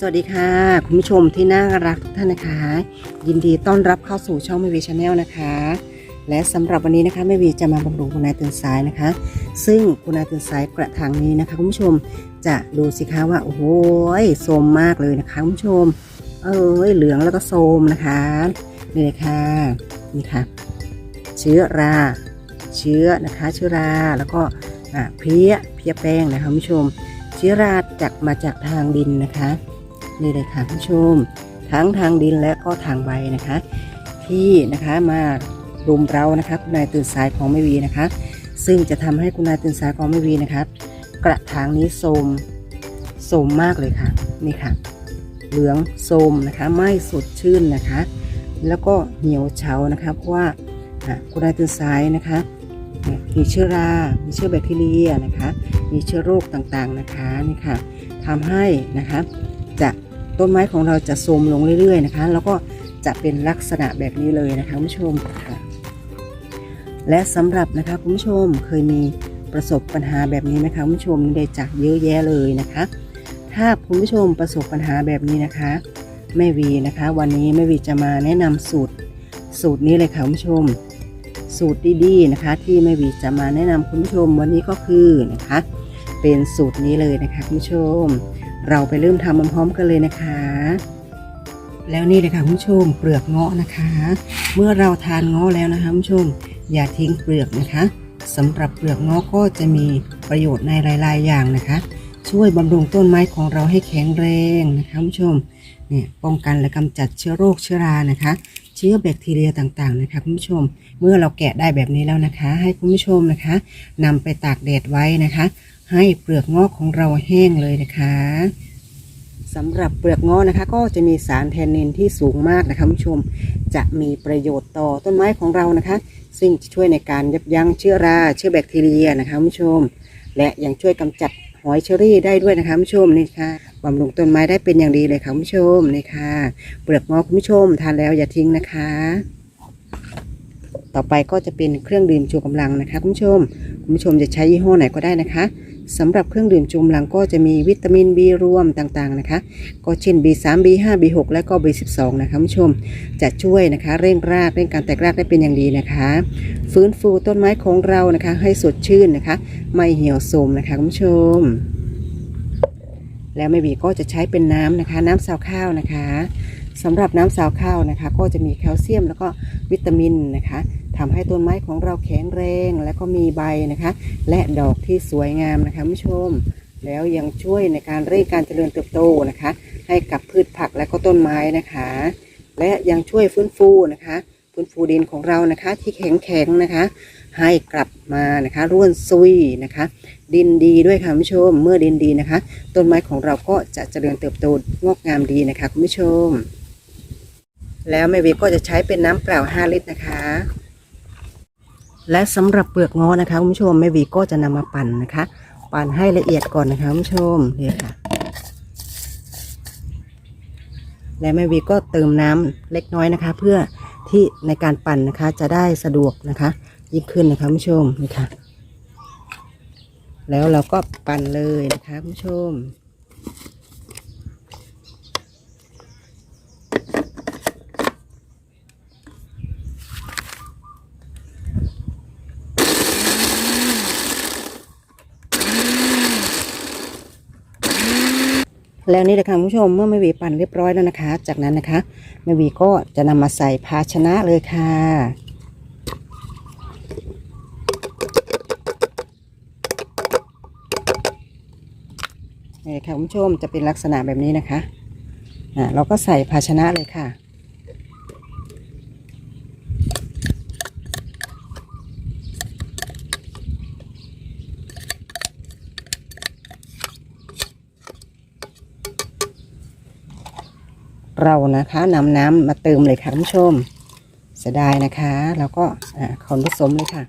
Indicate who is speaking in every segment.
Speaker 1: สวัสดีค่ะ คุณผู้ชมที่น่ารักทุกท่านนะคะ ยินดีต้อนรับเข้าสู่ช่องแมวีชาแนลนะคะ และสำหรับวันนี้นะคะแมวีจะมาบำรุงคุณนายตื่นสายนะคะ ซึ่งคุณนายตื่นสายกระถางนี้นะคะคุณผู้ชมจะดูสิคะว่าโอ้โหโสมมากเลยนะคะคุณผู้ชม เอ้ยเหลืองแล้วก็โสมนะคะนี่เลยค่ะนี่ค่ะ เชื้อรา เชื้อนะคะ เชื้อราแล้วก็เพี้ยเพี้ยแป้งนะคะคุณผู้ชม เชื้อราจากมาจากทางดินนะคะ นี่เลยค่ะคุณผู้ชม ทั้งทางดินและก็ทางใบนะคะ ที่นะคะมารุมเรานะคะคุณนายตื่นสายของไม่วีนะคะ ซึ่งจะทำให้คุณนายตื่นสายของไม่วีนะคะกระถางนี้โทมโทมมากเลยค่ะนี่ค่ะ เหลืองโทมนะคะไม่สดชื่นนะคะ แล้วก็เหี่ยวเฉานะคะเพราะว่าคุณนายตื่นสายนะคะมีเชื้อรา มีเชื้อแบคทีเรียนะคะ มีเชื้อโรคต่างๆนะคะนี่ค่ะทำให้นะคะจะ ต้นไม้ของเราจะโทรมลงเรื่อยๆนะคะ แล้วก็จะเป็นลักษณะแบบนี้เลยนะคะคุณผู้ชมค่ะและสำหรับนะคะคุณผู้ชมเคยมีประสบปัญหาแบบนี้ไหมคะคุณผู้ชมได้จากเยอะแยะเลยนะคะ ถ้าคุณผู้ชมประสบปัญหาแบบนี้นะคะแม่วีนะคะ วันนี้แม่วีจะมาแนะนำสูตรสูตรนี้เลยค่ะคุณผู้ชม สูตรดีๆนะคะ ที่แม่วีจะมาแนะนำคุณผู้ชมวันนี้ก็คือนะคะ เป็นสูตรนี้เลยนะคะคุณผู้ชม เราไปเริ่มทำพร้อมๆกันเลยนะคะ แล้วนี่เลยค่ะคุณผู้ชมเปลือกเงาะนะคะ เมื่อเราทานเงาะแล้วนะคะคุณผู้ชม อย่าทิ้งเปลือกนะคะสำหรับเปลือกเงาะก็จะมีประโยชน์ในหลาย ๆ อย่างนะคะ ช่วยบำรุงต้นไม้ของเราให้แข็งแรงนะคะคุณผู้ชมเนี่ยป้องกันและกำจัดเชื้อโรคเชื้อรานะคะ เชื้อแบคทีเรียต่างๆนะคะคุณผู้ชม เมื่อเราแกะได้แบบนี้แล้วนะคะ ให้คุณผู้ชมนะคะนำไปตากแดดไว้นะคะ ให้เปลือกงาะของเราแห้งเลยนะคะสำหรับเปลือกงาะนะคะ ก็จะมีสารแทนนินที่สูงมากนะคะคุณผู้ชม จะมีประโยชน์ต่อต้นไม้ของเรานะคะ ซึ่งจะช่วยในการยับยั้งเชื้อราเชื้อแบคทีเรียนะคะคุณผู้ชม และยังช่วยกำจัดหอยเชอรี่ได้ด้วยนะคะคุณผู้ชมนี่ค่ะบำรุงต้นไม้ได้เป็นอย่างดีเลยค่ะคุณผู้ชมนี่ค่ะเปลือกงาะคุณผู้ชมทานแล้วอย่าทิ้งนะคะ ต่อไปก็จะเป็นเครื่องดื่มชูกำลังนะคะคุณผู้ชมคุณผู้ชมจะใช้ยี่ห้อไหนก็ได้นะคะ สำหรับเครื่องดื่มชูกำลังก็จะมีวิตามิน B รวมต่างๆนะคะ ก็เช่น B3 B5 B6 และก็ B12 นะคะคุณผู้ชม จะช่วยนะคะ เร่งรากเร่งการแตกรากได้เป็นอย่างดีนะคะ ฟื้นฟูต้นไม้ของเรานะคะ ให้สดชื่นนะคะ ไม่เหี่ยวโทรมนะคะคุณผู้ชม แล้วแม่บีก็จะใช้เป็นน้ำนะคะ น้ำซาวข้าวนะคะสำหรับน้ำซาวข้าวนะคะ ก็จะมีแคลเซียมแล้วก็วิตามินนะคะ ทำให้ต้นไม้ของเราแข็งแรงและก็มีใบนะคะ และดอกที่สวยงามนะคะคุณผู้ชม แล้วยังช่วยในการเร่งการเจริญเติบโตนะคะ ให้กับพืชผักและก็ต้นไม้นะคะ และยังช่วยฟื้นฟูนะคะฟื้นฟูดินของเรานะคะที่แข็งแข็งนะคะ ให้กลับมานะคะร่วนซุยนะคะ ดินดีด้วยค่ะคุณผู้ชม เมื่อดินดีนะคะ ต้นไม้ของเราก็จะเจริญเติบโตงอกงามดีนะคะคุณผู้ชม แล้วแม่วีก็จะใช้เป็นน้ำเปล่า 5 ลิตรนะคะ และสำหรับเปลือกง้อนะคะคุณผู้ชมแม่วีก็จะนำมาปั่นนะคะ ปั่นให้ละเอียดก่อนนะคะคุณผู้ชมนี่ค่ะ และแม่วีก็เติมน้ำเล็กน้อยนะคะ เพื่อที่ในการปั่นนะคะจะได้สะดวกนะคะยิ่งขึ้นนะคะคุณผู้ชมนี่ค่ะแล้วเราก็ปั่นเลยนะคะคุณผู้ชม แล้วนี่แหละค่ะคุณผู้ชมเมื่อแม่วีปั่นเรียบร้อยแล้วนะคะ จากนั้นนะคะแม่วีก็จะนำมาใส่ภาชนะเลยค่ะนี่ค่ะคุณผู้ชมจะเป็นลักษณะแบบนี้นะคะอ่าเราก็ใส่ภาชนะเลยค่ะ เรานะคะนำน้ำมาเติมเลยค่ะคุณผู้ชมเสียดายนะคะ แล้วก็อ่าคนผสมเลยค่ะ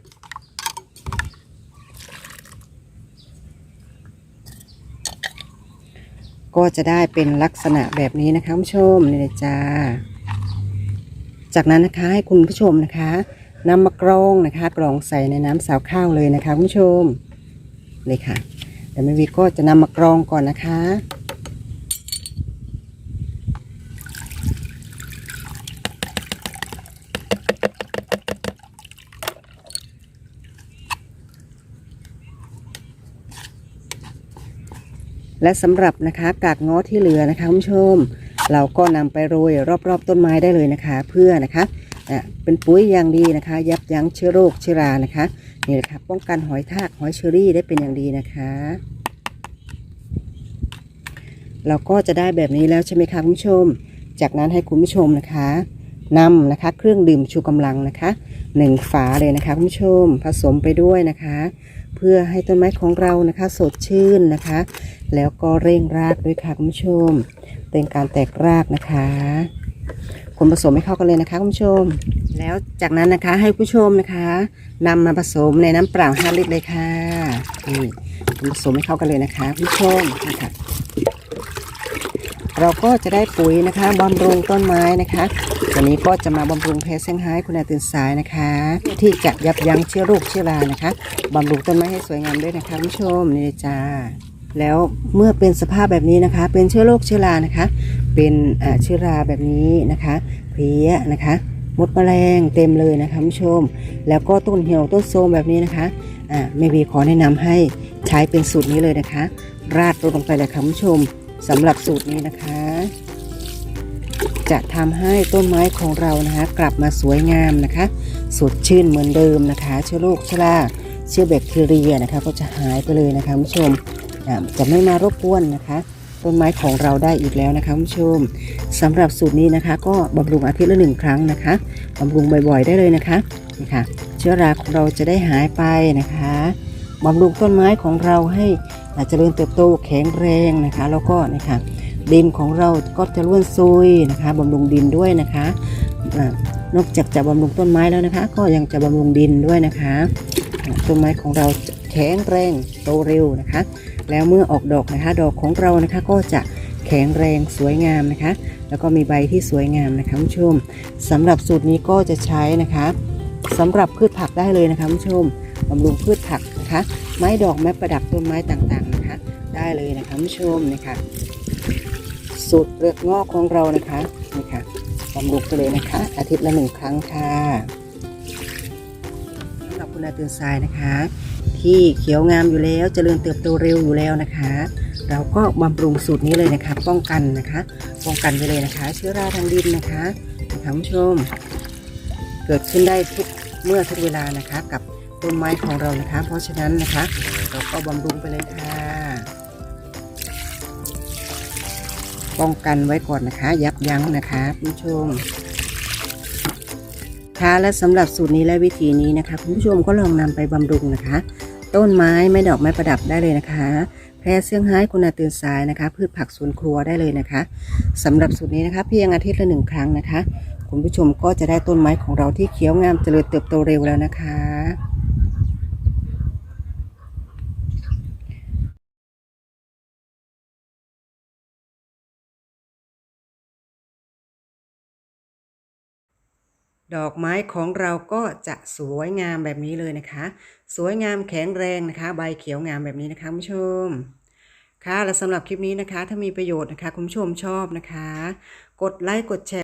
Speaker 1: ก็จะได้เป็นลักษณะแบบนี้นะคะคุณผู้ชมนี่เลยจ้า จากนั้นนะคะให้คุณผู้ชมนะคะนำมากรองนะคะ กรองใส่ในน้ำสาวข้าวเลยนะคะคุณผู้ชมเลยค่ะเดี๋ยวแม่วีก็จะนำมากรองก่อนนะคะ และสำหรับนะคะกากง้อที่เหลือนะคะคุณผู้ชม เราก็นำไปโรยรอบๆต้นไม้ได้เลยนะคะ เพื่อนะคะะเป็นปุ๋ยอย่างดีนะคะ ยับยั้งเชื้อโรคเชื้อรานะคะนี่แหละค่ะป้องกันหอยทากหอยเชอรี่ได้เป็นอย่างดีนะคะ เราก็จะได้แบบนี้แล้วใช่ไหมคะคุณผู้ชม จากนั้นให้คุณผู้ชมนะคะนำนะคะ เครื่องดื่มชูกำลังนะคะหนึ่งฝาเลยนะคะคุณผู้ชมผสมไปด้วยนะคะ เพื่อให้ต้นไม้ของเรานะคะ สดชื่นนะคะ แล้วก็เร่งรากด้วยค่ะคุณผู้ชม เป็นการแตกรากนะคะคนผสมให้เข้ากันเลยนะคะคุณผู้ชม แล้วจากนั้นนะคะให้ผู้ชมนะคะนำมาผสมในน้ำเปล่า5ลิตรเลยค่ะนี่คนผสมให้เข้ากันเลยนะคะคุณผู้ชมนะคะ เราก็จะได้ปุ๋ยนะคะบำรุงต้นไม้นะคะวันนี้ก็จะมาบำรุงแพรเซี่ยงไฮ้คุณอาตื่นสายนะคะ ที่จะยับยั้งเชื้อโรคเชื้อรานะคะบำรุงต้นไม้ให้สวยงามด้วยนะคะคุณผู้ชมนี่จ้าแล้วเมื่อเป็นสภาพแบบนี้นะคะ เป็นเชื้อโรคเชื้อรานะคะ เป็นอ่าเชื้อราแบบนี้นะคะเพลี้ยนะคะมดแมลงเต็มเลยนะคะคุณผู้ชม แล้วก็ต้นเหี่ยวต้นโทรมแบบนี้นะคะอ่าแม่วีขอแนะนำให้ใช้เป็นสูตรนี้เลยนะคะ ราดลงไปเลยค่ะคุณผู้ชม สำหรับสูตรนี้นะคะ จะทำให้ต้นไม้ของเรานะคะ กลับมาสวยงามนะคะ สดชื่นเหมือนเดิมนะคะ เชื้อโรคเชื้อราเชื้อแบคทีเรียนะคะ ก็จะหายไปเลยนะคะคุณผู้ชมจะไม่มารบกวนนะคะ ต้นไม้ของเราได้อีกแล้วนะคะคุณผู้ชมสำหรับสูตรนี้นะคะ ก็บำรุงอาทิตย์ละหนึ่งครั้งนะคะบำรุงบ่อยๆ ได้เลยนะคะนี่ค่ะเชื้อราของเราจะได้หายไปนะคะ บำรุงต้นไม้ของเราให้เจริญเติบโตแข็งแรงนะคะ แล้วก็นะคะดินของเราก็จะร่วนซุยนะคะบำรุงดินด้วยนะคะนอกจากจะบำรุงต้นไม้แล้วนะคะ ก็ยังจะบำรุงดินด้วยนะคะต้นไม้ของเราแข็งแรงโตเร็วนะคะ แล้วเมื่อออกดอกนะคะ ดอกของเรานะคะก็จะแข็งแรงสวยงามนะคะ แล้วก็มีใบที่สวยงามนะคะคุณผู้ชมสำหรับสูตรนี้ก็จะใช้นะคะสำหรับพืชผักได้เลยนะคะคุณผู้ชม บำรุงพืชผักนะคะ ไม้ดอกไม้ประดับต้นไม้ต่างๆนะคะ ได้เลยนะคะผู้ชมนะคะ สูตรเปลือกงอกของเรานะคะนี่ค่ะบำรุงไปเลยนะคะ อาทิตย์ละหนึ่งครั้งค่ะสำหรับคุณอาตื่นทรายนะคะ ที่เขียวงามอยู่แล้วเจริญเติบโตเร็วอยู่แล้วนะคะ เราก็บำรุงสูตรนี้เลยนะคะ ป้องกันนะคะ ป้องกันไปเลยนะคะ เชื้อราทางดินนะคะนะคะผู้ชม เกิดขึ้นได้ทุกเมื่อทุกเวลานะคะ กับ ต้นไม้ของเรานะคะ เพราะฉะนั้นนะคะ เราก็บำรุงไปเลยค่ะ ป้องกันไว้ก่อนนะคะ ยับยั้งนะคะผู้ชมค่ะและสำหรับสูตรนี้และวิธีนี้นะคะคุณผู้ชมก็ลองนำไปบำรุงนะคะ ต้นไม้ไม้ดอกไม้ประดับได้เลยนะคะ แพรเซี่ยงไฮ้คุณอาตื่นสายนะคะ พืชผักสวนครัวได้เลยนะคะสำหรับสูตรนี้นะคะเพียงอาทิตย์ละหนึ่งครั้งนะคะ คุณผู้ชมก็จะได้ต้นไม้ของเราที่เขียวงามเจริญเติบโตเร็วแล้วนะคะ ดอกไม้ของเราก็จะสวยงามแบบนี้เลยนะคะ สวยงามแข็งแรงนะคะ ใบเขียวงามแบบนี้นะคะคุณผู้ชม ค่ะและสำหรับคลิปนี้นะคะ ถ้ามีประโยชน์นะคะคุณผู้ชมชอบนะคะ กดไลค์กดแชร์